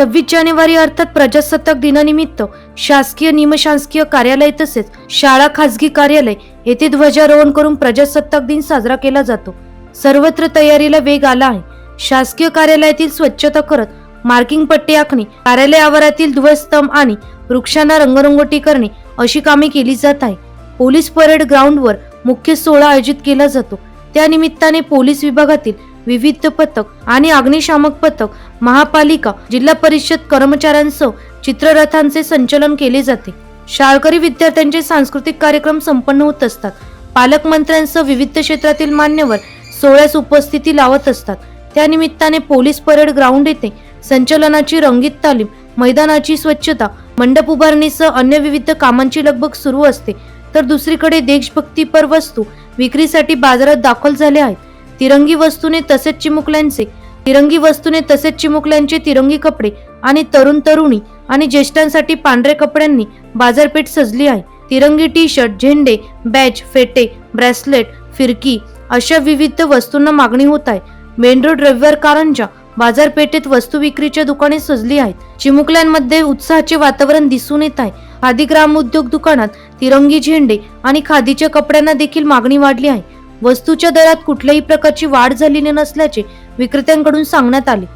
सव्वीस जानेवारी अर्थात प्रजासत्ताक दिनानिमित्त शासकीय निमशासकीय कार्यालय तसेच शाळा खासगी कार्यालय येथे ध्वजारोहण करून प्रजासत्ताक दिन साजरा केला जातो. सर्वत्र तयारीला वेग आला आहे. शासकीय कार्यालयातील स्वच्छता करत मार्किंग पट्टी आखणे कार्यालय आवारातील ध्वजस्तंभ आणि वृक्षांना रंगरंगोटी करणे अशी कामे केली जात आहे. पोलीस परेड ग्राउंडवर मुख्य सोहळा आयोजित केला जातो. त्यानिमित्ताने पोलीस विभागातील विविध पथक आणि अग्निशामक पथक महापालिका जिल्हा परिषद कर्मचाऱ्यांसह चित्ररथांचे संचलन केले जाते. शाळकरी विद्यार्थ्यांचे सांस्कृतिक कार्यक्रम संपन्न होत असतात. पालकमंत्र्यांसह विविध क्षेत्रातील मान्यवर सोहळ्यास उपस्थिती लावत असतात. त्यानिमित्ताने पोलीस परेड ग्राउंड येथे संचलनाची रंगीत तालीम मैदानाची स्वच्छता मंडप उभारणीसह अन्य विविध कामांची लगबग सुरू असते. तर दुसरीकडे देशभक्तीपर वस्तू विक्रीसाठी बाजारात दाखल झाले आहेत. तिरंगी वस्तूने तसेच चिमुकल्यांचे तिरंगी वस्तूने तसेच चिमुकल्यांचे तिरंगी कपडे आणि तरुण तरुणी आणि ज्येष्ठांसाठी पांढरे कपड्यांनी बाजारपेठ सजली आहे. तिरंगी टी शर्ट झेंडे बॅच फेटे ब्रेसलेट फिरकी अशा विविध वस्तूंना मागणी होत आहे. मेन रोड रविवार कारंजा बाजारपेठेत वस्तू विक्रीच्या दुकाने सजली आहेत. चिमुकल्यांमध्ये उत्साहाचे वातावरण दिसून येत आहे. खादी ग्राम उद्योग दुकानात तिरंगी झेंडे आणि खादीच्या कपड्यांना देखील मागणी वाढली आहे. वस्तूच्या दरात कुठल्याही प्रकारची वाढ झालेली नसल्याचे विक्रेत्यांकडून सांगण्यात आले.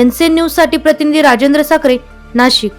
एनसीएन न्यूजसाठी प्रतिनिधी राजेंद्र साखरे नाशिक.